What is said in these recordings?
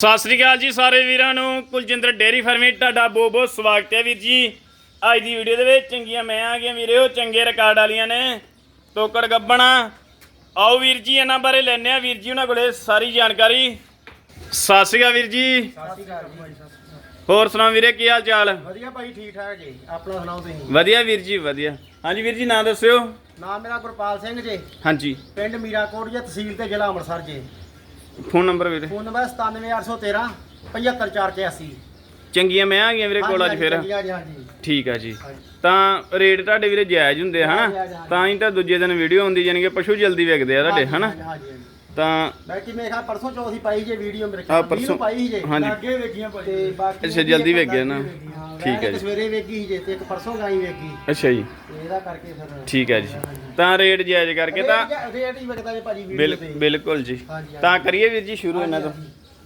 ਸਤਿ ਸ੍ਰੀ ਅਕਾਲ ਜੀ ਸਾਰੇ ਵੀਰਾਂ ਨੂੰ। ਕੁਲਜਿੰਦਰ ਡੇਰੀ ਫਾਰਮੇ ਤੁਹਾਡਾ ਬਹੁਤ ਬਹੁਤ ਸਵਾਗਤ ਹੈ ਵੀਰ ਜੀ। ਅੱਜ ਦੀ ਵੀਡੀਓ ਦੇ ਵਿੱਚ ਚੰਗੀਆਂ ਮੈਂ ਆ ਗਈਆਂ ਵੀਰੇ ਉਹ ਚੰਗੇ ਰਿਕਾਰਡ ਵਾਲੀਆਂ ਨੇ। ਤੋਕੜ ਗੱਬਣਾ। ਆਓ ਵੀਰ ਜੀ ਇਹਨਾਂ ਬਾਰੇ ਲੈਣੇ ਆ ਵੀਰ ਜੀ ਉਹਨਾਂ ਕੋਲੇ ਸਾਰੀ ਜਾਣਕਾਰੀ। ਸਤਿ ਸ੍ਰੀ ਅਕਾਲ ਵੀਰ ਜੀ ਸਤਿ ਸ਼੍ਰੀ ਅਕਾਲ ਜੀ। ਹੋਰ ਸੁਣਾਓ ਵੀਰੇ ਕੀ ਹਾਲ ਚਾਲ? ਵਧੀਆ ਭਾਈ ਠੀਕ ਠਾਕ ਜੀ। ਆਪਣਾ ਸੁਣਾਓ ਤੁਸੀਂ? ਵਧੀਆ ਵੀਰ ਜੀ ਵਧੀਆ। ਹਾਂਜੀ ਵੀਰ ਜੀ ਨਾਂ ਦੱਸਿਓ। ਨਾਮ ਮੇਰਾ ਗੁਰਪਾਲ ਸਿੰਘ ਜੀ। ਹਾਂਜੀ। ਪਿੰਡ ਮੀਰਾਕੋਟ ਜੀ ਤਹਿਸੀਲ ਤੇ ਜ਼ਿਲ੍ਹਾ ਅੰਮ੍ਰਿਤਸਰ ਜੀ। ਫੋਨ ਨੰਬਰ ਵੀਰੇ? ਫੋਨ ਨੰਬਰ 97813 75481 ਚੰਗੀਆਂ ਮੈਂ ਆ ਗਈਆਂ ਵੀਰੇ ਕੋਲ ਅੱਜ ਫਿਰ। ਹਾਂਜੀ ਹਾਂਜੀ, ਹਾਂਜੀ। ਠੀਕ ਆ ਜੀ। ਤਾਂ ਰੇਟ ਤੁਹਾਡੇ ਵੀਰੇ ਜਾਇਜ਼ ਹੁੰਦੇ ਆ ਹਨਾ। ਤਾਂ ਹੀ ਤਾਂ ਦੂਜੇ ਦਿਨ ਵੀਡੀਓ ਹੁੰਦੀ ਜਾਨੀ ਕਿ ਪਸ਼ੂ ਜਲਦੀ ਵਿਕਦੇ ਆ ਤੁਹਾਡੇ ਹਨਾ ਹਾਂਜੀ, ਹਾਂਜੀ, ਹਾਂਜੀ। ਤਾਂ ਬਾਕੀ ਮੇਰੇ ਖਿਆਲ ਪਰਸੋਂ ਚੌਥੀ ਪਾਈ ਜੇ ਵੀਡੀਓ ਮੇਰੇ ਹਾਂ, ਖਿਆਲ ਪਰਸੋਂ- ਪਰਸੋਂ ਪਾਈ ਸੀ ਜੇ ਹਾਂਜੀ। ਅੱਗੇ ਵੇਖੀਆਂ ਭਾਈ। ਤੇ ਬਾਕੀ ਅੱਛਾ, ਜਲਦੀ ਵੇਖ ਗਏ ਨਾ। ਠੀਕ ਹੈ ਹੈ ਜੀ। ਸਵੇਰੇ ਵੇਖੀ ਸੀ ਜੇ ਤੇ ਇੱਕ ਪਰਸੋਂ ਗਾਈ ਵੇਖੀ ਅੱਛਾ ਜੀ। ਤੇ ਇਹਦਾ ਕਰਕੇ ਫਿਰ ਠੀਕ ਹੈ ਜੀ। ਤਾਂ ਰੇਟ ਜਾਇਜ਼ ਕਰਕੇ ਤਾਂ ਰੇਟ- ਰੇਟ ਹੀ ਵਿਕਦਾ ਜੇ ਭਾਜੀ ਵੀਡੀਓ ਬਿਲ ਤੇ। ਬਿਲਕੁਲ ਜੀ। ਹਾਂਜੀ, ਹਾਂਜੀ। ਤਾਂ ਕਰੀਏ ਵੀਰ ਜੀ ਸ਼ੁਰੂ ਇਹਨਾਂ ਤੋਂ।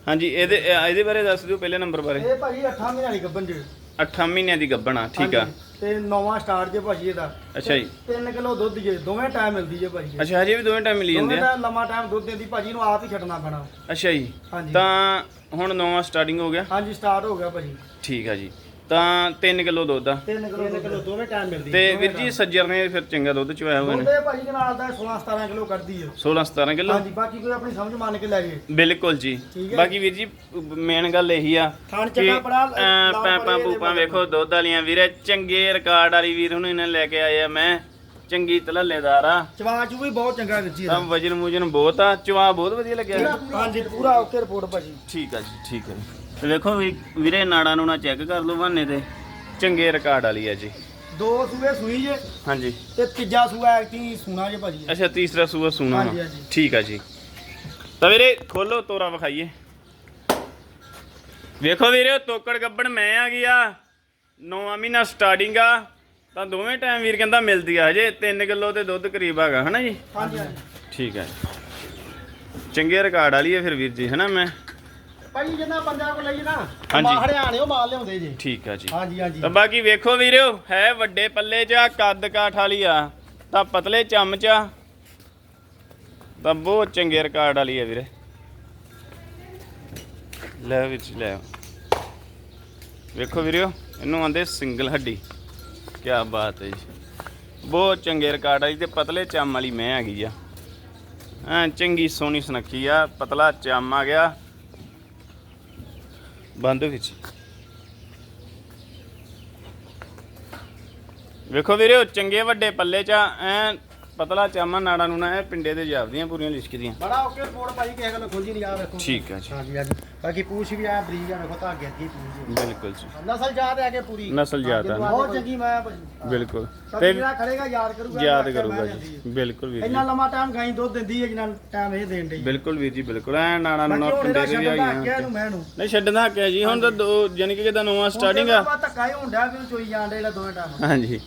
ਹਾਂਜੀ, ਇਹਦੇ ਇਹ- ਇਹਦੇ ਬਾਰੇ ਦੱਸ ਦਿਓ ਪਹਿਲੇ ਨੰਬਰ ਬਾਰੇ। ਇਹ ਭਾਜੀ 8 ਮਹੀਨੇ ਵਾਲੀ ਗੱਬਨ ਜੀ 8 ਮਹੀਨਿਆਂ ਦੀ ਗੱਬਣਾ ਠੀਕ ਆ। ਹਾਂਜੀ, ਤੇ ਨੌਵਾਂ ਸਟਾਰਟ ਜੇ ਭਾਜੀ ਇਹਦਾ। ਅੱਛਾ ਜੀ। 3 ਕਿਲੋ ਦੁੱਧ ਜੇ ਦੋਵੇਂ ਟਾਈਮ ਮਿਲਦੀ ਜੇ ਭਾਜੀ ਅੱਛਾ ਹਜੇ ਵੀ ਦੋਵੇਂ ਟਾਈਮ ਮਿਲੀ ਜਾਂਦੇ ਦੋਵੇਂ ਆ ਟਾਈਮ ਲੰਮਾ ਟਾਈਮ ਦੁੱਧ ਦਿੰਦੀ ਭਾਜੀ ਨੂੰ ਆਪ ਹੀ ਛੱਡਣਾ ਪੈਣਾ। ਅੱਛਾ ਜੀ। ਹਾਂਜੀ। ਤਾਂ ਹੁਣ ਨੌਵਾਂ ਸਟਾਰਟਿੰਗ ਹੋ ਗਿਆ? ਹਾਂਜੀ ਸਟਾਰਟ ਹੋ ਗਿਆ ਭਾਜੀ। ਠੀਕ ਆ ਜੀ। ਤਾਂ 3 ਕਿਲੋ ਦੁੱਧ ਆ। 3 ਕਿਲੋ 3 ਕਿਲੋ ਦੋਵੇਂ ਟਾਈਮ ਮਿਲਦੀ ਤੇ ਵੀਰ ਜੀ ਸੱਜਰ ਨੇ ਫਿਰ ਚੰਗਾ ਦੁੱਧ ਚਵਾਇਆ ਹੋਇਆ ਨੇ। ਉਹਦੇ ਭਾਜੀ ਦੇ ਨਾਲ ਦਾ 16 17 ਕਿਲੋ ਕੱਢਦੀ ਹੈ 16 17 ਕਿਲੋ? ਹਾਂਜੀ ਬਾਕੀ ਕੋਈ ਆਪਣੀ ਸਮਝ ਮੰਨ ਕੇ ਲੈ ਜੇ। ਬਿਲਕੁਲ ਜੀ। ਠੀਕ ਹੈ। ਬਾਕੀ ਵੀਰ ਜੀ ਮੇਨ ਗੱਲ ਇਹੀ ਆ ਥਣ ਕਿ ਚੱਕਾ ਬੜਾ ਐਂ ਪੈਪਾਂ ਪੂਪਾਂ ਵੇਖੋ ਦੁੱਧ ਵਾਲੀਆਂ ਵੀਰੇ ਚੰਗੇ ਰਿਕਾਰਡ ਵਾਲੀ ਵੀਰ ਹੁਣ ਇਹਨਾਂ ਲੈ ਕੇ ਆਏ ਆ। ਮੈਂ ਚੰਗੀ ਤਲੱਲੇਦਾਰ ਆ। ਚਵਾ ਚੂ ਵੀ ਬਹੁਤ ਚੰਗਾ ਵਿੱਚੀ ਤਾਂ ਵਜਨ ਮੁਜਨ ਬਹੁਤ ਆ। ਚਵਾ ਬਹੁਤ ਵਧੀਆ ਲੱਗਿਆ। ਹਾਂਜੀ ਪੂਰਾ ਓਕੇ ਰਿਪੋਰਟ ਭਾਜੀ। ਠੀਕ ਆ ਜੀ ਠੀਕ ਹੈ ਤੇ ਵੇਖੋ ਵੀ- ਵੀਰੇ ਨਾੜਾਂ ਨੂੰ ਨਾ ਚੈੱਕ ਕਰ ਲਓ ਬਹਾਨੇ ਤੇ। ਚੰਗੇ ਰਿਕਾਰਡ ਵਾਲੀ ਆ ਜੀ। ਦੋ ਸੂਏ ਸੂਈ ਜੇ। ਹਾਂਜੀ। ਤੇ ਤੀਜਾ ਸੂਆ ਐਕਟੀ ਸੂਣਾ ਜੇ ਭਾਜੀ। ਅੱਛਾ ਤੀਸਰਾ ਸੂਆ ਸੂਣਾ ਹਾਂਜੀ, ਵਾ। ਹਾਂਜੀ। ਠੀਕ ਆ ਜੀ। ਤਾਂ ਵੀਰੇ ਖੋਲੋ ਤੋਰਾ ਵਿਖਾਈਏ। ਵੇਖੋ ਵੀਰੇ ਤੋਕੜ ਗੱਬੜ ਮੈਂ ਆ ਗਿਆ ਨੌਵਾਂ ਮਹੀਨਾ ਸਟਾਰਟਿੰਗ ਆ। ਤਾਂ ਦੋਵੇਂ ਟਾਈਮ ਵੀਰ ਕਹਿੰਦਾ ਮਿਲਦੀ ਆ ਹਜੇ 3 ਕਿਲੋ ਤੇ ਦੁੱਧ ਕਰੀਬ ਹੈਗਾ ਹਨਾ ਜੀ? ਹਾਂਜੀ ਹਾਂਜੀ। ਠੀਕ ਹੈ। ਚੰਗੇ ਰਿਕਾਰਡ ਵਾਲੀ ਹੈ ਫਿਰ ਵੀਰ ਜੀ ਹਨਾ ਮੈਂ? ਭਾਜੀ ਜਿੰਨਾ ਬੰਦਿਆਂ ਕੋਲ ਲਈ ਨਾ ਹਾਂਜੀ। ਹਰਿਆਣੇ ਉਹ ਮਾਲ ਲਿਆਉਂਦੇ ਜੇ। ਠੀਕ ਆ ਜੀ। ਹਾਂਜੀ ਹਾਂਜੀ। ਤਾਂ ਬਾਕੀ ਵੇਖੋ ਵੀਰਿਓ ਹੈ ਵੱਡੇ ਪੱਲੇ 'ਚ ਆ ਕੱਦ ਕਾਠ ਵਾਲੀ ਆ ਤਾਂ ਪਤਲੇ ਚਮਚ ਆ। ਤਾਂ ਬਹੁਤ ਚੰਗੇ ਰਿਕਾਰਡ ਵਾਲੀ ਆ ਵੀਰੇ। ਲੈ ਵਿੱਚ ਲੈ। ਆਓ। ਵੇਖੋ ਵੀਰਿਓ ਇਹਨੂੰ ਆਂਦੇ ਸਿੰਗਲ ਹੱਡੀ। ਕੀ ਬਾਤ ਹੈ ਜੀ। ਬਹੁਤ ਚੰਗੇ ਰਿਕਾਰਡ ਵਾਲੀ ਤੇ ਪਤਲੇ ਚਮ ਵਾਲੀ ਮੈਂ ਹੈਗੀ ਆ। ਐ ਚੰਗੀ ਸੋਹਣੀ ਸੁਨੱਖੀ ਆ ਪਤਲਾ ਚਮ ਆ ਗਿਆ। ਬੰਦ ਵਿੱਚ। ਵੇਖੋ ਵੀਰੇ ਚੰਗੇ ਵੱਡੇ ਪੱਲੇ ਚ ਐ ਪਤਲਾ ਚਾਮਾ ਨਾੜਾ ਨੂੰ ਨਾ ਇਹ ਪਿੰਡੇ ਤੇ ਜਾਪਦੀਆਂ ਪੂਰੀਆਂ ਲਿਸ਼ਕਦੀਆਂ। ਬੜਾ ਓਕੇ ਰਿਪੋਰਟ ਭਾਜੀ ਕਿਸੇ ਗੱਲ ਖੋਜੀ ਨਹੀਂ ਆ ਵੇਖੋ। ਠੀਕ ਆ ਜੀ। ਹਾਂਜੀ ਹਾਂਜੀ। ਬਾਕੀ ਪੂਛ ਵੀ ਆ ਬਰੀਜ ਆ ਵੇਖੋ ਧਾਗੇ ਅੱਗੇ ਪੂਛ ਜੀ। ਬਿਲਕੁਲ ਜੀ। ਨਸਲ ਯਾਦ ਹੈ ਕਿ ਪੂਰੀ। ਨਸਲ ਯਾਦ ਆ। ਬਹੁਤ ਚੰਗੀ ਮੈਂ ਬਿਲਕੁਲ। ਤੇ ਜਿਹੜਾ ਖੜੇਗਾ ਯਾਦ ਕਰੂਗਾ ਯਾਦ ਕਰੂਗਾ ਜਾਂਦੀ ਜੀ। ਹੈ। ਬਿਲਕੁਲ ਵੀਰ ਇੰਨਾ ਜੀ ਲੰਮਾ ਟਾਈਮ ਗਾਈ ਦੁੱਧ ਦਿੰਦੀ ਹੈ ਜਿੰਨਾ ਟਾਈਮ ਇਹ ਦੇਣ ਡਈ ਬਿਲਕੁਲ ਵੀਰ ਜੀ ਬਿਲਕੁਲ। ਐ ਨਾੜਾ ਨੂੰ ਪਿੰਡੇ ਤੇ ਵੀ ਆ ਗਈਆਂ ਨਹੀਂ ਛੱਡਣ ਦਾ ਹੱਕ ਹੈ ਜੀ। ਹੁਣ ਤਾਂ ਦੋ ਯਾਨੀ ਕਿ ਕਿਦਾ ਨਵਾਂ ਸਟਾਰਟਿੰਗ ਆ। ਧੱਕਾ ਹੀ ਹੁੰਦਾ ਵੀ ਚੋਈ ਡੇ ਜਿਹੜਾ ਦੋਵੇਂ ਟਾਈਮ ਹਾਂਜੀ।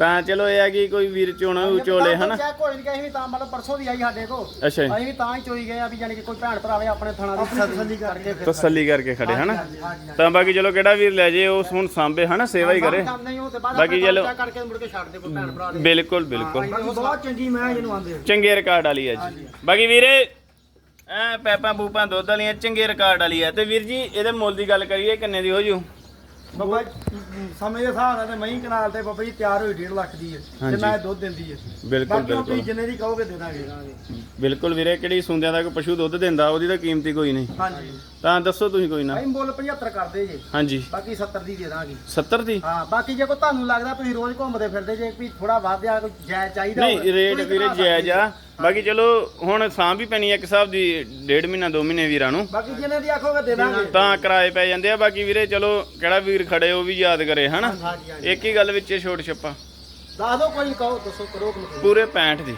ਤਾਂ ਚਲੋ ਇਹ ਆ ਕਿ ਕੋਈ ਵੀਰ ਚੋਣਾ ਚੋਲੇ ਹਨਾ? ਚੈੱਕ ਹੋਈ ਗਈ ਵੀ ਤਾਂ ਮਤਲਬ ਪਰਸੋਂ ਦੀ ਆਈ ਸਾਡੇ ਕੋ ਅੱਛਾ ਜੀ। ਅਸੀਂ ਵੀ ਤਾਂ ਹੀ ਚੋਈ ਗਏ ਆ ਵੀ ਜਾਨੀ ਕਿ ਕੋਈ ਭੈਣ ਭਰਾਵੇ ਆਪਣੇ ਥਣਾ ਦੀ ਤਸੱਲੀ ਕਰਕੇ ਫਿਰ ਤਸੱਲੀ ਕਰਕੇ ਖੜੇ ਹਨਾ। ਤਾਂ ਬਾਕੀ ਚਲੋ ਕਿਹੜਾ ਵੀਰ ਲੈ ਜੇ ਉਸ ਹੁਣ ਸਾਂਭੇ ਹਨਾ ਸੇਵਾ ਹੀ ਕਰੇ। ਕੰਮ ਨਹੀਂ ਉਹ ਤੇ ਬਾਅਦ ਬਾਕੀ ਆਪਣੇ ਚਲੋ- ਚੈੱਕ ਕਰਕੇ ਮੁੜ ਕੇ ਛੱਡ ਦੇ ਕੋਈ ਭੈਣ ਭਰਾ ਦੇ। ਬਿਲਕੁਲ ਬਿਲਕੁਲ। ਬਹੁਤ ਚੰਗੀ ਮੈਂ ਜਿਹਨੂੰ ਆਂਦੇ ਆ। ਚੰਗੇ ਰਿਕਾਰਡ ਵਾਲੀ ਆ ਜੀ। ਬਾਕੀ ਵੀਰੇ ਐ ਪੈਪਾਂ ਪੂਪਾਂ ਦੁੱਧ ਵਾਲੀਆਂ ਚੰਗੇ ਰਿਕਾਰਡ ਵਾਲੀ ਆ। ਤੇ ਵੀਰ ਜੀ ਇਹਦੇ ਮੁੱਲ ਦੀ ਗੱਲ ਕਰੀਏ ਕਿੰਨੇ ਦੀ ਹੋ ਜੂ? ਬਾਬਾ ਜੀ, ਸਮੇਂ ਦੇ ਹਿਸਾਬ ਨਾਲ ਤੇ ਮਹੀਂ ਕਨਾਲ ਤੇ ਬਾਬਾ ਜੀ ਤਿਆਰ ਹੋਈ 1.5 ਲੱਖ ਦੀ ਹੈ ਹਾਂਜੀ। ਤੇ ਮੈਂ ਦੁੱਧ ਦਿੰਦੀ ਹੈ। ਬਿਲਕੁਲ ਬਾਕੀ ਉਹ ਤੁਸੀਂ ਬਿਲਕੁਲ। ਜਿੰਨੇ ਦੀ ਕਹੋਗੇ ਦੇ ਦਾਂਗੇ। ਬਿਲਕੁਲ ਵੀਰੇ ਕਿਹੜੀ ਸੁੰਦਿਆਂ ਦਾ ਕੋਈ ਪਸ਼ੂ ਦੁੱਧ ਦਿੰਦਾ ਉਹਦੀ ਤਾਂ ਕੀਮਤੀ ਕੋਈ ਨਹੀਂ। ਹਾਂਜੀ। ਤਾਂ ਦੱਸੋ ਤੁਸੀਂ ਕੋਈ ਨਾ। ਅਸੀਂ ਮੁੱਲ 75 ਕਰਦੇ ਜੇ। ਹਾਂਜੀ। ਬਾਕੀ 70 ਦੀ ਦੇ ਦਾਂਗੇ। 70 ਦੀ? ਹਾਂ ਬਾਕੀ ਜੇ ਕੋਈ ਤੁਹਾਨੂੰ ਲੱਗਦਾ ਤੁਸੀਂ ਰੋਜ਼ ਘੁੰਮਦੇ ਫਿਰਦੇ ਜੇ ਵੀ ਥੋੜਾ ਵਧਿਆ ਕੋਈ ਜਾਇਜ਼ ਚਾਹੀਦਾ ਨਹੀਂ ਹੋਵੇ, ਰੇਟ ਤੁਸੀਂ ਵੀਰੇ ਘਟਾ ਜਾਇਜ਼ ਆ। ਬਾਕੀ ਚਲੋ ਹੁਣ ਸਾਂ ਵੀ ਪੈਣੀ ਇੱਕ ਹਿਸਾਬ ਦੀ ਡੇਢ ਮਹੀਨਾ 2 ਮਹੀਨੇ ਵੀਰਾਂ ਨੂੰ। ਬਾਕੀ ਜਿੰਨੇ ਦੀ ਆਖੋਗੇ ਦੇ ਦਾਂਗੇ। ਤਾਂ ਕਿਰਾਏ ਪੈ ਜਾਂਦੇ ਆ ਬਾਕੀ ਵੀਰੇ ਚਲੋ ਕਿਹੜਾ ਵੀਰ ਖੜੇ ਉਹ ਵੀ ਯਾਦ ਕਰੇ ਹਨਾ? ਇੱਕ ਹੀ ਗੱਲ ਵਿੱਚ ਛੋਟ ਛੱਪਾ। ਦੱਸ ਦਿਓ ਕੋਈ ਕਹੋ ਦੱਸੋ ਕਰੋ। ਪੂਰੇ 65 ਦੀ।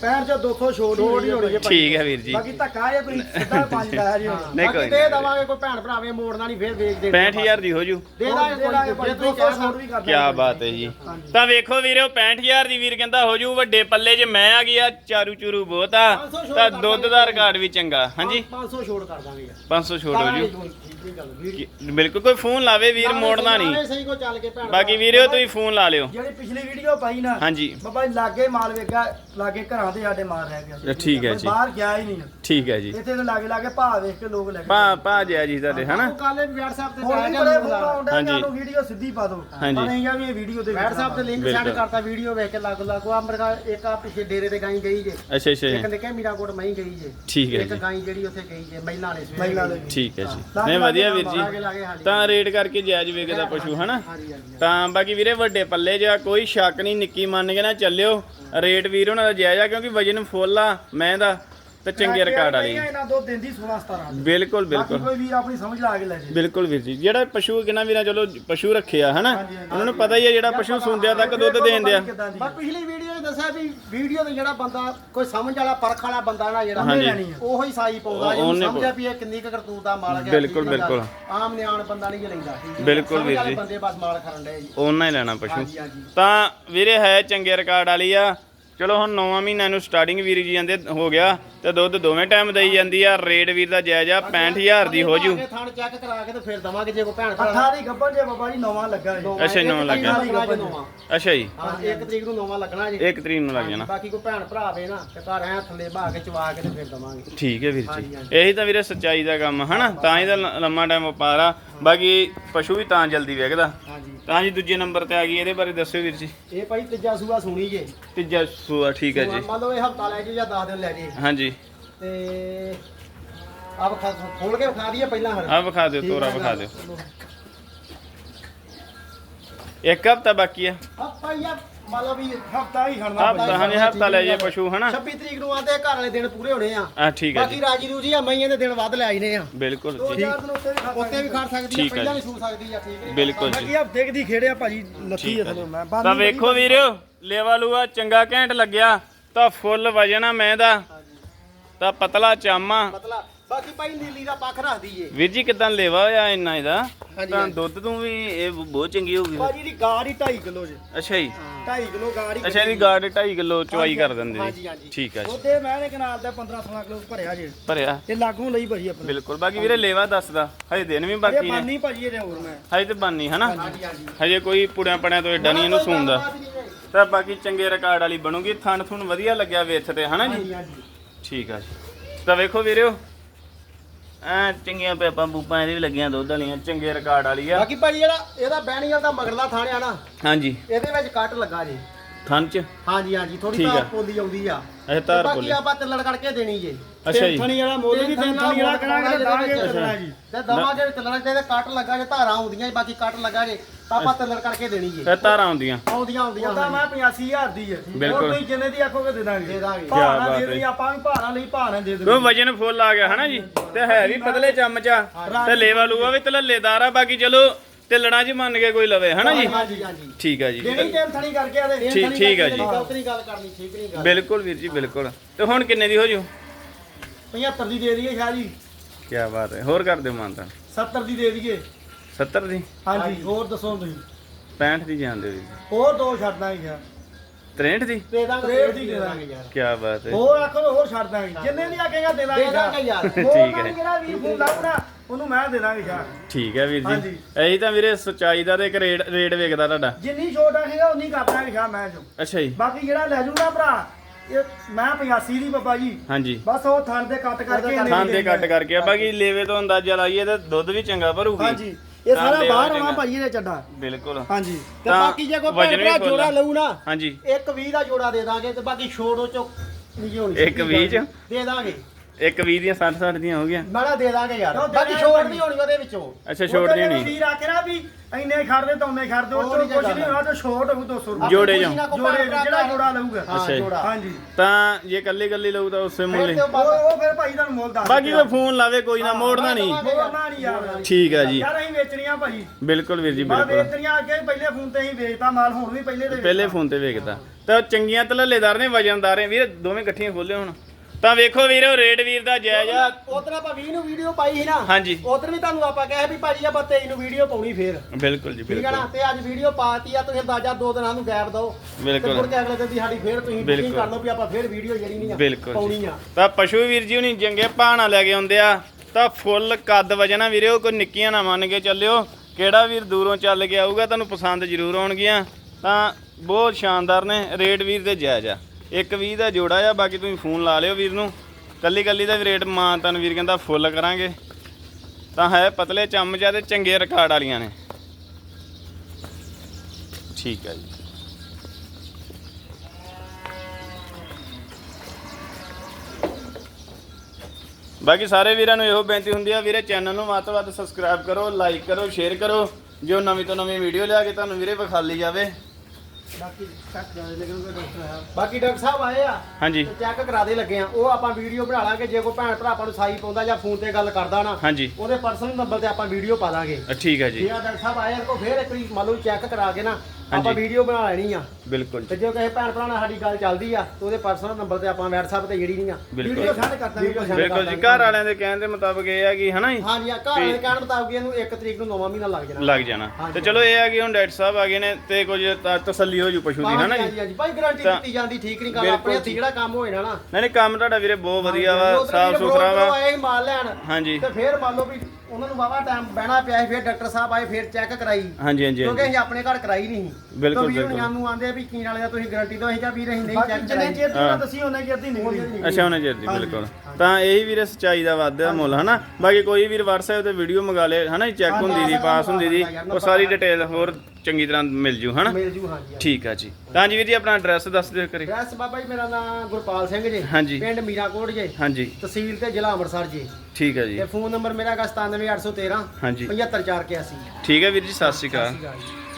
ਪੈਰ ਚ 200 ਛੋੜ ਹੀ ਹੋਣੀ ਹੈ ਠੀਕ ਹੈ ਵੀਰ ਜੀ। ਬਾਕੀ ਧੱਕਾ ਇਹ ਤੁਸੀਂ ਸਿੱਧਾ ਪੰਜ ਲਾਇਆ ਜੀ ਹੁਣ। ਨਹੀਂ, ਬਾਕੀ ਕੋਈ ਦੇ ਨਹੀਂ। ਦਵਾਂਗੇ ਕੋਈ ਭੈਣ ਭਰਾਵੇ ਮੋੜਨਾ ਨਹੀਂ ਫੇਰ ਵੇਚ ਦੇ 65000 ਦੀ ਹੋ ਜੂ। ਦੇ ਦਾਂਗੇ ਦੇ ਦਾਂਗੇ ਜੇ ਤੁਸੀਂ ਕਹਿ ਛੋੜ ਵੀ ਕਰ ਕੀ ਬਾਤ ਹੈ ਜੀ। ਤਾਂ ਵੇਖੋ ਵੀਰੇ 65000 ਦੀ ਵੀਰ ਕਹਿੰਦਾ ਹੋ ਜੂ ਵੱਡੇ ਪੱਲੇ 'ਚ ਮੈਂ ਆ ਗਿਆ ਚਾਰੂ ਚੂਰੂ ਬਹੁਤ ਆ। ਤਾਂ ਦੁੱਧ ਦਾ ਰਿਕਾਰਡ ਵੀ ਚੰਗਾ। ਹਾਂਜੀ? 500 ਛੋੜ ਕਰ ਦਾਂਗੇ ਯਾਰ। 500 ਛੋੜ ਹੋ ਜੂ। ਹੈ ਕੀ- ਬਿਲਕੁਲ ਕੋਈ ਫੋਨ ਲਾਵੇ ਵੀਰ ਮੋੜਨਾ ਨਹੀਂ। ਸਹੀ ਕੋ ਚੱਲ ਕੇ ਭੈਣ ਬਾਕੀ ਵੀਰੇ ਤੁਸੀਂ ਫੋਨ ਲਾ ਲਿਓ। ਜਿਹੜੀ ਪਿਛਲੀ ਵੀਡੀਓ ਪਾਈ ਨਾ ਹਾਂਜੀ। ਬਾਬਾ ਜੀ ਲਾਗੇ ਮਾਲ ਵੇਗਾ ਲਾਗੇ ਘਰਾਂ ਘਰਾਂ ਤੇ ਸਾਡੇ ਮਾਰ ਰਹਿ ਗਿਆ ਸੀ। ਠੀਕ ਹੈ ਜੀ। ਬਾਹਰ ਗਿਆ ਹੀ ਨਹੀਂ। ਠੀਕ ਹੈ ਜੀ। ਇੱਥੇ ਤੇ ਲਾਗੇ ਲਾਗੇ ਭਾਅ ਵੇਖ ਕੇ ਲੋਕ ਲੈ ਕੇ ਭਾ ਭਾ ਜਿਆ ਜੀ ਤੁਹਾਡੇ ਹਨਾ? ਕੱਲ WhatsApp ਤੇ ਹੁਣ ਪੈ ਵੀ ਗਿਆ ਬੜੇ ਮੈਨੂੰ ਫੋਨ ਲਾ ਆਉਂਦੇ ਹਾਂਜੀ। ਸਾਨੂੰ ਵੀਡੀਓ ਸਿੱਧੀ ਪਾ ਦਿਓ। ਹਾਂਜੀ। ਪਰ ਅਸੀਂ ਆ ਵੀ ਇਹ ਵੀਡੀਓ ਦੇ ਵਿੱਚ WhatsApp ਤੇ ਲਿੰਕ ਬਿਲਕੁਲ। ਸੈਂਡ ਕਰਤਾ ਵੀਡੀਓ ਵੇਖ ਕੇ ਲੱਗ ਲੱਗੋ। ਆ ਮੇਰੇ ਕੋਲ ਇੱਕ ਆ ਪਿੱਛੇ ਡੇਰੇ ਤੇ ਗਾਈ ਗਈ ਜੇ। ਅੱਛਾ ਅੱਛਾ। ਇੱਕ ਜੀ। ਨਿੱਕੇ ਮੀਰਾਕੋਟ ਮਹੀਂ ਗਈ ਜੇ। ਠੀਕ ਹੈ ਇੱਕ ਜੀ। ਗਾਈ ਜਿਹੜੀ ਉੱਥੇ ਗਈ ਜੇ ਮਹਿਲਾ ਵਾਲੇ ਸਵੇਰੇ ਮਹਿਲਾ ਦੇ ਠੀਕ ਹੈ ਜੀ। ਲਾਗੇ ਨਹੀਂ ਵਧੀਆ ਵੀਰ ਲਾਗੇ ਜੀ ਲਾਗੇ ਤਾਂ ਰੇਟ ਕਰਕੇ ਜਾਇਜ਼ ਵੇਖਦਾ ਪਸ਼ੂ ਹਨਾ? ਹਾਂਜੀ ਹਾਂਜੀ। ਤਾਂ ਬਾਕੀ ਵੀਰੇ ਵੱਡੇ ਪੱਲੇ ਜਿਹਾ ਕੋਈ ਸ਼ੱਕ ਨਹੀਂ ਨਿੱਕੀ ਮੰਨ ਕੇ ਨਾ ਚੱਲਿਓ। ਰੇਟ ਵੀਰ ਉਹਨਾਂ ਦਾ ਜਾਇਜ਼ ਆ ਕਿਉਂਕਿ ਵਜਨ ਫੁੱਲ ਆ ਮੈਂ ਦਾ ਤੇ ਚੰਗੇ ਰਿਕਾਰਡ ਵਾਲੀ। ਇਹਨਾਂ ਦੋ ਦਿਨ ਦੀ 16 17 ਬਿਲਕੁਲ ਬਿਲਕੁਲ। ਕੋਈ ਵੀਰ ਆਪਣੀ ਸਮਝ ਲਾ ਕੇ ਲੈ ਜੇ। ਬਿਲਕੁਲ ਵੀਰ ਜੀ ਜਿਹੜਾ ਪਸ਼ੂ ਕਿੰਨਾ ਵੀਰਾਂ ਚਲੋ ਪਸ਼ੂ ਰੱਖਿਆ ਹਨਾ। ਉਹਨਾਂ ਨੂੰ ਪਤਾ ਹੀ ਆ ਜਿਹੜਾ ਪਸ਼ੂ ਸੁੰਦਿਆ ਤੱਕ ਦੁੱਧ ਦੇਣ ਦਿਆ। ਮੈਂ ਪਿਛਲੀ ਵੀਡੀਓ 'ਚ ਦੱਸਿਆ ਵੀ ਵੀਡੀਓ ਤੇ ਜਿਹੜਾ ਬੰਦਾ ਕੋਈ ਸਮਝ ਵਾਲਾ ਪਰਖ ਵਾਲਾ ਬੰਦਾ ਨਾ ਜਿਹੜਾ। ਉਹੋ ਹੀ ਸਾਈ ਪਾਉਂਦਾ ਜੇ ਉਹਨੇ ਸਮਝਿਆ ਵੀ ਇਹ ਕਿੰਨੀ ਕੁ ਕਰਤੂਤ ਦਾ ਮਾਲਕ ਹੈ ਬਿਲਕੁਲ। ਬਿਲਕੁਲ। ਆਮ ਨਿਆਣ ਬੰਦਾ ਨਹੀਂ ਲੈਂਦਾ ਬਿਲਕੁਲ ਵੀਰ ਜੀ। ਬੰਦੇ ਬਸ ਮਾਲ ਖਰਨ ਦੇ ਜੀ। ਉਹਨਾਂ ਹੀ ਲੈਣਾ ਪਸ਼ੂ। ਤਾਂ ਵੀਰੇ ਹੈ ਚੰਗੇ ਰਿਕਾਰਡ ਵਾਲੀ ਆ। ਚਲੋ ਹੁਣ 9ਵਾਂ ਮਹੀਨਾ ਨੂੰ ਸਟਾਰਟਿੰਗ ਵੀਰ ਜੀ ਜਾਂਦੇ ਹੋ ਗਿਆ ਤੇ ਦੁੱਧ ਦੋਵੇਂ ਟਾਈਮ ਦੇਈ ਜਾਂਦੀ ਆ। ਰੇਟ ਵੀਰ ਦਾ ਜਾਇਜ਼ ਆ 65000 ਦੀ ਹੋ ਜੂ। ਥਣ ਚੈੱਕ ਕਰਾ ਕੇ ਤੇ ਫਿਰ ਦਵਾਂਗੇ ਜੇ ਕੋਈ ਭੈਣ ਭਰਾ ਅੱਠਾਂ ਦੀ ਗੱਬਰ ਜੇ ਬਾਬਾ ਜੀ ਨਵਾਂ ਲੱਗਾ ਜੀ। ਅੱਛਾ, ਨੌਵਾਂ ਲੱਗਾ। ਅੱਛਾ ਜੀ। ਹਾਂ ਇੱਕ ਤਰੀਕ ਨੂੰ ਨੌਵਾਂ ਲੱਗਣਾ ਜੀ। ਇੱਕ ਤਰੀਕ ਨੂੰ ਲੱਗ ਜਾਣਾ। ਬਾਕੀ ਕੋਈ ਭੈਣ ਭਰਾ ਆਵੇ ਨਾ ਤੇ ਘਰ ਐ ਥੱਲੇ ਬਹਾ ਕੇ ਚਵਾ ਕੇ ਤੇ ਫਿਰ ਦਵਾਂਗੇ। ਠੀਕ ਹੈ ਵੀਰ ਜੀ। ਇਹੀ ਤਾਂ ਵੀਰੇ ਸੱਚਾਈ ਦਾ ਕੰਮ ਹਨਾ? ਤਾਂ ਹੀ ਤਾਂ ਲੰਮਾ ਟਾਈਮ ਵਪਾਰ ਆ। ਬਾਕੀ ਪਸ਼ੂ ਵੀ ਤਾਂ ਜਲਦੀ ਵਿਕਦਾ। ਹਾਂਜੀ। ਤਾਂ ਜੀ ਦੂਜੇ ਨੰਬਰ ਤੇ ਆ ਗਈ ਇਹਦੇ ਬਾਰੇ ਦੱਸਿਓ ਵੀਰ ਜੀ। ਇਹ ਭਾਈ ਤੀਜਾ ਸੂਆ ਸੁਣੀ ਜੇ। ਤੀਜਾ ਸੂਆ ਠੀਕ ਹੈ ਜੀ। ਮੰਨ ਲਓ ਇਹ ਹਫਤਾ ਲੈ ਜੇ ਜਾਂ 10 ਦਿਨ ਲੈ ਜੇ ਹਾਂਜੀ। ਤੇ ਆਪ ਖੋਲ ਕੇ ਵਿਖਾ ਦਈਏ ਪਹਿਲਾਂ ਫਿਰ। ਆ ਵਿਖਾ ਦਿਓ ਤੋਰਾ ਵਿਖਾ ਦਿਓ। ਇੱਕ ਹਫਤਾ ਬਾਕੀ ਆ। ਆਪਾਂ ਯਾ ਮੰਨ ਲਓ ਵੀ ਹਫਤਾ ਹੀ ਖੜਨਾ ਹਫਤਾ ਹਾਂਜੀ ਹਫਤਾ ਲੈ ਜੇ ਪਸ਼ੂ ਹਨਾ? 26 ਤਰੀਕ ਨੂੰ ਆਂਦੇ ਘਰ ਵਾਲੇ ਦਿਨ ਪੂਰੇ ਹੋਣੇ ਆ। ਆ ਠੀਕ ਹੈ ਬਾਕੀ ਜੀ ਰਾਜੀ ਰੂਜੀ ਆ ਮਈਆਂ ਦੇ ਦਿਨ ਵੱਧ ਲੈ ਆਈਨੇ ਆ। ਬਿਲਕੁਲ ਦੋ ਜੀ ਚਾਰ ਦਿਨ ਉੱਤੇ ਵੀ ਖਾ ਉੱਤੇ ਵੀ ਖੜ ਸਕਦੀ ਆ ਠੀਕ ਆ ਪਹਿਲਾਂ ਜੀ। ਵੀ ਸੂ ਸਕਦੀ ਆ ਠੀਕ ਹੈ। ਬਿਲਕੁਲ ਜੀ। ਬਾਕੀ ਹਫ਼ਤੇ ਦੀ ਖੇੜਿਆ ਭਾਜੀ ਲੱਥੀ ਠੀਕ ਹੈ ਆ ਥਲੇ। ਜੀ। ਮੈਂ ਤਾਂ ਵੇਖੋ ਵੀਰਿਓ ਲੇਵਾ ਲੂਆ ਚੰਗਾ ਘੈਂਟ ਲੱਗਿਆ। ਤਾਂ ਫੁੱਲ ਵਜਨ ਆ ਮੈਂ ਦਾ। ਤਾਂ ਪਤਲਾ ਚਾਮਾ। ਮਤਲਬ ਬਾਕੀ ਭਾਈ ਨੀਲੀ ਦਾ ਪੱਖ ਰੱਖ ਦਈਏ। ਵੀਰ ਜੀ ਕਿਦਾਂ ਲੇਵਾ ਹੋਇਆ ਇੰਨਾ ਇਹਦਾ? ਹਾਂਜੀ, ਤਾਂ ਹਾਂਜੀ। ਦੁੱਧ ਤੋਂ ਵੀ ਇਹ ਬਹੁਤ ਚੰਗੀ ਹੋਊਗੀ ਭਾਜੀ ਦੀ ਗਾੜ ਹੀ 2.5 ਕਿਲੋ ਜੇ। ਅੱਛਾ ਜੀ। 2.5 ਕਿਲੋ ਗਾੜ ਹੀ ਅੱਛਾ ਇਹਦੀ ਗਾਰਡ 2.5 ਕਿਲੋ ਚੁਆਈ ਕਰ ਦਿੰਦੇ ਹਾਂਜੀ, ਜੀ। ਹਾਂਜੀ। ਠੀਕ ਆ ਜੀ। ਉਹਦੇ ਮੈਂ ਨੇ ਕਨਾਲ ਤੇ 15 16 ਕਿਲੋ ਭਰਿਆ ਜੇ। ਭਰਿਆ। ਇਹ ਲਾਗੋਂ ਲਈ ਭਾਜੀ ਆਪਣੇ। ਬਿਲਕੁਲ। ਬਾਕੀ ਵੀਰੇ ਲੇਵਾ ਦੱਸਦਾ। ਹਜੇ ਦਿਨ ਵੀ ਇਹ ਬਾਕੀ ਨੇ। ਬਾਨੀ ਭਾਜੀ ਇਹਦੇ ਹੋਰ ਮੈਂ। ਹਜੇ ਤੇ ਬਾਨੀ ਹਨਾ? ਹਾਂਜੀ ਹਾਂਜੀ ਹਜੇ। ਕੋਈ ਪੁੜਿਆਂ ਪੜਿਆਂ ਤੋਂ ਏਡਾ ਨਹੀਂ ਇਹਨੂੰ ਸੂੰਦਾ। ਤਾਂ ਬਾਕੀ ਚੰਗੇ ਰਿਕਾਰਡ ਵਾਲੀ ਬਣੂਗੀ। ਥਣ ਥੁਣ ਵਧੀਆ ਲੱਗਿਆ ਵੇਥ ਤੇ ਹਨਾ ਜੀ? ਹਾਂਜੀ ਹਾਂਜੀ। ਠੀਕ ਆ ਜੀ। ਤਾਂ ਵੇਖੋ ਵੀਰਿਓ। ਐ ਚੰਗੀਆਂ ਪੈਪਾਂ ਬੂਪਾਂ ਇਹਦੇ ਵੀ ਲੱਗੀਆਂ ਦੁੱਧ ਵਾਲੀਆਂ ਚੰਗੇ ਰਿਕਾਰਡ ਵਾਲੀ ਆ। ਬਾਕੀ ਭਾਈ ਜਿਹੜਾ ਇਹਦਾ ਬੈਣੀਅਲ ਦਾ ਮਗਰਲਾ ਥਾਣਿਆ ਨਾ ਹਾਂਜੀ। ਇਹਦੇ ਵਿੱਚ ਕੱਟ ਲੱਗਾ ਜੀ। ਥਣ ਚ? ਹਾਂਜੀ ਹਾਂਜੀ ਥੋੜੀ ਠੀਕ ਤਾਂ। ਪੋਲੀ ਆਉਂਦੀ ਆ। ਇਹ ਤੇ ਤਾਰ ਬਾਕੀ ਆਪਾਂ ਤਿੱਲੜ ਕਰਕੇ ਦੇਣੀ ਜੇ। ਅੱਛਾ ਜੀ। ਥਣੀ ਵਾਲਾ ਮੁੱਲ ਵੀ ਥਣੀ ਵਾਲਾ ਕਰਾਂਗੇ ਤੇ ਦਾਂਗੇ ਅੱਛਾ। ਚੱਲਣਾ ਜੀ ਤੇ ਦਵਾਂਗੇ ਤਿੱਲੜ ਤੇ ਇਹਦੇ ਕੱਟ ਲੱਗਾ ਜੇ ਧਾਰਾਂ ਆਉਂਦੀਆਂ ਜੀ, ਬਾਕੀ ਕੱਟ ਲੱਗਾ ਜੇ ਤਾਂ ਆਪਾਂ ਤਿੱਲੜ ਕਰਕੇ ਦੇਣੀ ਜੇ। ਇਹ ਤਾਰਾਂ ਆਉਂਦੀਆਂ। ਆਉਂਦੀਆਂ ਆਉਂਦੀਆਂ ਉਹਦਾ ਮੈਂ 85000 ਦੀ ਹੈ ਬਿਲਕੁਲ। ਤੁਸੀਂ ਜਿੰਨੇ ਦੀ ਆਖੋਗੇ ਦੇ ਦਾਂਗੇ। ਦੇ ਦਾਂਗੇ। ਕਿਆ ਬਾਤ ਦੇ ਹੈ। ਦੇਣੀ ਆਪਾਂ ਵੀ ਭਾਣਾ ਲਈ ਭਾਣਾ ਦੇ ਉਹ ਦੇਣੀ ਵਜਨ ਫੁੱਲ ਆ ਗਿਆ ਹਨਾ ਜੀ? ਤੇ ਹੈ ਵੀ ਪਤਲੇ ਚਮਚਾ। ਤੇ ਲੇਵਾ ਲੂਆ ਵੀ ਤਲੱਲੇਦਾਰ ਆ ਬਾਕੀ ਚਲੋ। ਤੇ ਲੜਾਂ 'ਚ ਮੰਨ ਕੇ ਕੋਈ ਲਵੇ ਹਨਾ ਜੀ? ਹਾਂਜੀ ਹਾਂਜੀ ਠੀਕ ਆ ਜੀ। ਦੇਣੀ ਟਾਈਮ ਥਣੀ ਕਰਕੇ ਆ ਦੇ ਠੀਕ- ਠੀਕ ਆ ਜੀ। ਗਲਤ ਨਹੀਂ ਗੱਲ ਕਰਨੀ ਠੀਕ ਨਹੀਂ ਗੱਲ। ਬਿਲਕੁਲ ਵੀਰ ਜੀ ਬਿਲਕੁਲ। ਤੇ ਹੁਣ ਕਿੰਨੇ ਦੀ ਹੋ ਜੂ? 75 ਦੀ ਦੇ ਦਈਏ ਸ਼ਾਹ ਜੀ। ਕੀ ਬਾਤ ਹੈ ਹੋਰ ਕਰ ਦਿਓ ਮਾਨਤਾ 70 ਦੀ ਦੇ ਦਈਏ। 70 ਦੀ? ਹਾਂਜੀ ਹੋਰ ਦੱਸੋ ਤੁਸੀਂ। 65 ਦੀ ਜਾਂਦੇ ਵੀਰ ਜੀ ਹੋਰ ਦੋ ਛੱਡ ਦਾਂਗੇ ਯਾਰ। 63 ਦੀ? ਦੇ ਦਾਂਗੇ ਦੀ ਦੀ ਦਾਂਗੇ ਯਾਰ। ਕੀ ਬਾਤ ਹੈ। ਹੋਰ ਆਖੋ ਹੋਰ ਛੱਡ ਦਾਂਗੇ। ਜਿੰਨੇ ਦੀ ਆਖੇਗਾ ਦੇ ਦਾਂਗੇ ਦੇ ਦਾਂਗੇ ਯਾਰ। ਠੀਕ ਹੈ। ਜਿਹੜਾ ਵੀਰ ਫੋਨ ਲਾਉਣਾ ਉਹਨੂੰ ਮੈਂ ਦੇ ਦਾਂਗੇ ਸ਼ਾਹ। ਠੀਕ ਹੈ ਵੀਰ ਜੀ। ਹਾਂਜੀ। ਇਹੀ ਤਾਂ ਵੀਰੇ ਸਚਾਈ ਦਾ ਤੇ ਇੱਕ ਰੇਟ ਰੇਟ ਵੇਖਦਾ ਤੁਹਾਡਾ। ਜਿੰਨੀ ਛੋਟ ਆਖੇਗਾ ਉਨੀ ਕਰ ਦਾਂਗੇ ਸ਼ਾਹ ਮੈਂ ਜੋ ਅੱਛਾ ਜੀ। ਬਾਕੀ ਜਿਹੜਾ ਲੈ ਜੂਗਾ ਭਰਾ ਇਹ ਮੈਂ 85 ਦੀ ਬੱਬਾ ਜੀ। ਹਾਂਜੀ। ਬਸ ਉਹ ਥਣ ਦੇ ਕੱਟ ਕਰਕੇ ਇਹਨੇ ਥਾਂ ਵੀ ਤੇ ਦੇ ਕੱਟ ਕਰਕੇ। ਆ ਬਾਕੀ ਲੇਵੇ ਤੋਂ ਅੰਦਾਜ਼ਾ ਲਾਈਏ ਤੇ ਦੁੱਧ ਵੀ ਚੰਗਾ ਭਰੂਗੀ। ਹਾਂਜੀ। ਇਹ ਸਾਰਾ ਦੇ ਬਾਹਰ। ਆਉਣਾ ਭਾਜੀ ਇਹਦੇ ਚੱਡਾ। ਬਿਲਕੁਲ। ਹਾਂਜੀ। ਤੇ ਤਾਂ ਬਾਕੀ ਜੇ ਕੋਈ ਵਜਨ ਭੈਣ ਵੀ ਭਰਾ ਫੁੱਲ ਜੋੜਾ ਆ। ਲਊ ਨਾ ਹਾਂਜੀ। ਇੱਕ 20 ਦਾ ਜੋੜਾ ਦੇ ਦਾਂਗੇ ਤੇ ਬਾਕੀ ਛੋੜ ਚੋਂ ਨਹੀਂ ਹੋਣੀ। ਇੱਕ ਵੀਹ ਚ? ਦੇ ਦਾਂਗੇ। ਇੱਕ 20 ਦੀਆਂ 60 60 ਦੀਆਂ ਹੋ ਗਈਆਂ। ਮਾੜਾ ਦੇ ਦਾਂਗੇ ਯਾਰ। ਉਹ ਦੇ ਬਾਕੀ ਦਾਂਗੇ? ਛੋੜ। ਨਹੀਂ ਹੋਣੀ ਉਹਦੇ ਵਿੱਚੋਂ। ਅੱਛਾ ਛੋੜ ਦੀ ਨਹੀਂ ਵੀਰ ਆਖੇ ਨਾ ਵੀ ਇੰਨੇ ਖੜਦੇ ਤਾਂ ਉਹਨੇ ਖੜਦੇ ਉਹ ਉਹ ਚੋਂ ਕੁਝ ਨਹੀਂ ਹੋਣਾ ਤੇ ਛੋਟ ਹੋਊ 200 ਰੁਪਏ। ਜੋੜੇ ਜਾਓ। ਜੋੜੇ ਜਿਹੜਾ ਜੋੜਾ ਲਊਗਾ। ਹਾਂ, ਅੱਛਾ ਜੀ। ਜੋੜਾ ਹਾਂਜੀ। ਤਾਂ ਜੇ ਕੱਲੀ ਕੱਲੀ ਲਊ ਤਾਂ ਉਸੇ ਮੁੱਲ ਫਿਰ ਹੀ। ਤੇ ਉਹ ਫਿਰ ਭਾਈ ਤੁਹਾਨੂੰ ਮੁੱਲ ਦੱਸ ਬਾਕੀ ਕੋਈ ਫੋਨ ਲਾਵੇ ਕੋਈ ਨਾ ਮੋੜਨਾ ਨਹੀਂ। ਮੋੜਨਾ ਨਹੀਂ ਯਾਰ। ਠੀਕ ਆ ਜੀ। ਯਾਰ ਅਸੀਂ ਵੇਚਣੀਆਂ ਭਾਜੀ ਬਿਲਕੁਲ ਵੀਰ ਜੀ ਮੈਂ ਬਿਲਕੁਲ। ਵੇਚਣੀਆਂ ਅੱਗੇ ਪਹਿਲੇ ਫੋਨ ਤੇ ਅਸੀਂ ਵੇਚਤਾ ਮਾਲ ਹੁਣ ਵੀ ਪਹਿਲੇ ਤੇ ਪਹਿਲੇ ਫੋਨ ਤੇ ਵੇਖਦਾ। ਤਾਂ ਚੰਗੀਆਂ ਤਲੱਲੇਦਾਰ ਨੇ ਵਜਨਦਾਰ ਨੇ। ਵੀਰ ਦੋਵੇਂ ਇਕੱਠੀਆਂ ਖੋਲੇ ਹੁਣ। ਤਾਂ ਵੇਖੋ ਵੀਰੋ ਰੇਟ ਵੀਰ ਦਾ ਜਾਇਜ਼। ਆ ਉਧਰ ਆਪਾਂ 20 ਨੂੰ ਵੀਡੀਓ ਪਾਈ ਸੀ ਨਾ ਹਾਂਜੀ। ਉਧਰ ਵੀ ਤੁਹਾਨੂੰ ਆਪਾਂ ਕਿਹਾ ਵੀ ਭਾਜੀ ਆਪਾਂ 23 ਨੂੰ ਵੀਡੀਓ ਪਾਉਣੀ ਫੇਰ। ਬਿਲਕੁਲ ਜੀ ਠੀਕ ਹੈ ਨਾ? ਬਿਲਕੁਲ। ਤੇ ਅੱਜ ਵੀਡੀਓ ਪਾਤੀ ਆ ਤੁਸੀਂ ਅੰਦਾਜ਼ਾ ਦੋ ਦਿਨਾਂ ਨੂੰ ਗੈਪ ਦਿਓ। ਬਿਲਕੁਲ। ਤੇ ਮੁੜ ਕੇ ਅਗਲੇ ਦਿਨ ਦੀ ਸਾਡੀ ਫੇਰ ਤੁਸੀਂ ਬਿਲਕੁਲ। ਕਰ ਲਓ ਵੀ ਆਪਾਂ ਫੇਰ ਵੀਡੀਓ ਜਿਹੜੀ ਨਹੀਂ ਆ ਬਿਲਕੁਲ ਪਾਉਣੀ ਜੀ। ਆ। ਤਾਂ ਪਸ਼ੂ ਵੀਰ ਜੀ ਹੁਣੀ ਜੰਗੇ ਭਾਣਾ ਲੈ ਕੇ ਆਉਂਦੇ ਆ। ਤਾਂ ਫੁੱਲ ਕੱਦ ਵਜਣਾ ਵੀਰੇ ਕੋਈ ਨਿੱਕੀਆਂ ਨਾ ਮੰਨ ਕੇ ਚੱਲਿਓ। ਕਿਹੜਾ ਵੀਰ ਦੂਰੋਂ ਚੱਲ ਕੇ ਆਊਗਾ ਤੁਹਾਨੂੰ ਪਸੰਦ ਜ਼ਰੂਰ ਆਉਣਗੀਆਂ। ਤਾਂ ਬਹੁਤ ਸ਼ਾਨਦਾਰ ਨੇ ਰੇਟ ਵੀਰ ਦੇ ਜਾਇਜ਼। ਆ ਇੱਕ 20 ਦਾ ਜੋੜਾ ਆ, ਬਾਕੀ ਤੁਸੀਂ ਫੋਨ ਲਾ ਲਿਓ ਵੀਰ ਨੂੰ। ਕੱਲੀ ਕੱਲੀ ਦਾ ਵੀ ਰੇਟ ਮਾਂ ਤਨ ਵੀਰ ਕਹਿੰਦਾ ਫੁੱਲ ਕਰਾਂਗੇ। ਤਾਂ ਹੈ ਪਤਲੇ ਚਮਚ ਆ ਤੇ ਚੰਗੇ ਰਿਕਾਰਡ ਵਾਲੀਆਂ ਨੇ। ਠੀਕ ਹੈ ਜੀ। ਬਾਕੀ ਸਾਰੇ ਵੀਰਾਂ ਨੂੰ ਇਹੋ ਬੇਨਤੀ ਹੁੰਦੀ ਆ, ਵੀਰੇ ਚੈਨਲ ਨੂੰ ਵੱਧ ਤੋਂ ਵੱਧ ਸਬਸਕ੍ਰਾਈਬ ਕਰੋ ਲਾਈਕ ਕਰੋ ਸ਼ੇਅਰ ਕਰੋ। ਜੋ ਨਵੀਂ ਤੋਂ ਨਵੀਂ ਵੀਡੀਓ ਲਿਆ ਕੇ ਤੁਹਾਨੂੰ ਵੀਰੇ ਵਿਖਾਲੀ ਜਾਵੇ। ਬਾਕੀ ਚੱਕ ਜਾਣੇ ਡਾਕਟਰ ਆਇਆ ਬਾਕੀ ਡਾਕਟਰ ਸਾਹਿਬ ਆਏ ਆ ਹਾਂਜੀ। ਚੈੱਕ ਕਰਾ ਦੇ ਲੱਗੇ ਆ। ਉਹ ਆਪਾਂ ਵੀਡੀਓ ਬਣਾ ਲਾਂਗੇ ਜੇ ਕੋਈ ਭੈਣ ਭਰਾ ਆਪਾਂ ਨੂੰ ਸਾਈ ਪਾਉਂਦਾ ਜਾਂ ਫੋਨ ਤੇ ਗੱਲ ਕਰਦਾ ਨਾ ਹਾਂਜੀ। ਉਹਦੇ ਪਰਸਨਲ ਨੰਬਰ ਤੇ ਆਪਾਂ ਵੀਡੀਓ ਪਾ ਦਾਂਗੇ। ਅ, ਠੀਕ ਹੈ ਜੀ। ਜੇ ਆ ਡਾਕਟਰ ਸਾਹਿਬ ਆਏ ਕੋ ਫੇਰ ਇੱਕ ਵਾਰੀ ਮੰਨ ਲਓ ਚੈੱਕ ਕਰਾ ਕੇ ਨਾ ਆਪਾਂ। ਵੀਡੀਓ ਬਣਾ ਲੈਣੀ ਆ। ਬਿਲਕੁਲ ਤੇ ਜੇ ਕਿਸੇ ਭੈਣ ਭਰਾ ਨਾਲ ਸਾਡੀ ਗੱਲ ਚੱਲਦੀ ਆ ਤੇ ਉਹਦੇ ਪਰਸਨਲ ਨੰਬਰ ਤੇ ਆਪਾਂ WhatsApp ਤੇ ਜਿਹੜੀ ਨਹੀਂ ਆ। ਵੀਡੀਓ ਸੈਂਡ ਕਰ ਦਾਂਗੇ video send ਬਿਲਕੁਲ ਜੀ। ਘਰ ਵਾਲਿਆਂ ਦੇ ਕਹਿਣ ਦੇ ਮੁਤਾਬਕ ਇਹ ਆ ਕਿ ਹਨਾ ਜੀ ਹਾਂਜੀ ਘਰ ਵਾਲੇ ਦੇ ਕਹਿਣ ਮੁਤਾਬਕ ਇਹਨੂੰ 1 ਤਰੀਕ ਨੂੰ ਨਵਾਂ ਮਹੀਨਾ ਲੱਗ ਜਾਣਾ। ਲੱਗ ਜਾਣਾ। ਤੇ ਚਲੋ ਇਹ ਆ ਕਿ ਹੁਣ ਡਾਕਟਰ ਸਾਹਿਬ ਆ ਗਏ ਨੇ ਤੇ ਕੁਝ ਤਸੱਲੀ ਹੋ ਜੂ ਪਸ਼ੂ ਦੀ ਹਨਾ ਜੀ? ਹਾਂਜੀ ਭਾਈ ਗਾਰੰਟੀ ਦਿੱਤੀ ਜਾਂਦੀ ਠੀਕ ਨਹੀਂ ਗੱਲ ਆਪਣੇ ਹੱਥੀ ਜਿਹੜਾ ਕੰਮ ਹੋ ਜਾਣਾ ਨਾ। ਨਹੀਂ ਨਹੀਂ ਕੰਮ ਤੁਹਾਡਾ ਵੀਰੇ ਬਹੁਤ ਵਧੀਆ ਵਾ ਸਾਫ਼ ਸੁਥਰਾ ਵਾ। ਆਏ ਮਾਲ ਲੈਣ। ਹਾਂਜੀ। ਤੇ ਫੇਰ ਮੰਨ ਲਓ ਵੀ ਉਹਨਾਂ ਨੂੰ ਵਾਵਾ ਟਾਈਮ ਬਹਿਣਾ ਪਿਆ ਸੀ ਫਿਰ ਡਾਕਟਰ ਸਾਹਿਬ ਆਏ ਫਿਰ ਚੈੱਕ ਕਰਾਈ। ਹਾਂਜੀ ਹਾਂਜੀ ਕਿਉਂਕਿ ਅਸੀਂ ਆਪਣੇ ਘਰ ਕਰਾਈ ਨਹੀਂ ਬਿਲਕੁਲ, ਤਾਂ ਵੀਰ ਬਿਲਕੁਲ। ਹੁਣਾਂ ਨੂੰ ਆਂਦੇ ਵੀ ਕੀਣ ਵਾਲੇ ਦਾ ਤੁਸੀਂ ਗਾਰੰਟੀ ਦੋ ਅਸੀਂ ਕਿਹਾ ਵੀਰ ਅਸੀਂ ਨਹੀਂ ਬਾਕੀ ਚੈੱਕ ਜਿੰਨੇ ਕਰਾਈ। ਚਿਰ ਦੀ ਹਾਂ। ਉਹਨਾਂ ਦੱਸੀ ਉਹਨੇ ਚਿਰ ਦੀ ਨਿਕਲੀ। ਅੱਛਾ ਉਹਨੇ ਜਰਦੀ ਬਿਲਕੁਲ। ਤਾਂ ਇਹੀ ਵੀਰੇ ਸਚਾਈ ਦਾ ਵਾਧਾ ਮੁੱਲ ਹਨਾ? ਬਾਕੀ ਕੋਈ ਵੀਰ WhatsApp ਤੇ ਵੀਡੀਓ ਮੰਗਾ ਲੇ ਹਨਾ? ਚੈੱਕ ਹੁੰਦੀ ਦੀ ਪਾਸ ਹੁੰਦੀ ਦੀ ਉਹ ਸਾਰੀ ਡਿਟੇਲ ਹੋਰ ਚੰਗੀ ਤਰ੍ਹਾਂ ਮਿਲ ਜੂ ਹਨਾ? ਮਿਲ ਜੂ ਹਾਂਜੀ ਠੀਕ ਆ ਜੀ। ਤਾਂ ਜੀ ਵੀਰ ਜੀ ਆਪਣਾ ਐਡਰੈਸ ਦੱਸ ਦਿਓ ਕਰੀ ਐਡਰੈਸ ਬਾਬਾ ਜੀ ਮੇਰਾ ਨਾਮ ਗੁਰਪਾਲ ਸਿੰਘ ਜੀ। ਹਾਂਜੀ। ਪਿੰਡ ਮੀਰਾਕੋਟ ਜੀ। ਹਾਂਜੀ। ਤਹਿਸੀਲ ਤੇ ਜ਼ਿਲ੍ਹਾ ਅੰਮ੍ਰਿਤਸਰ ਜੀ। ਠੀਕ ਹੈ ਜੀ। ਤੇ ਫੋਨ ਨੰਬਰ ਮੇਰਾ ਹੈਗਾ 97813 ਹਾਂਜੀ। 75481 ਠੀਕ ਹੈ ਵੀਰ ਜੀ ਸਤਿ ਸ਼੍ਰੀ ਅਕਾਲ।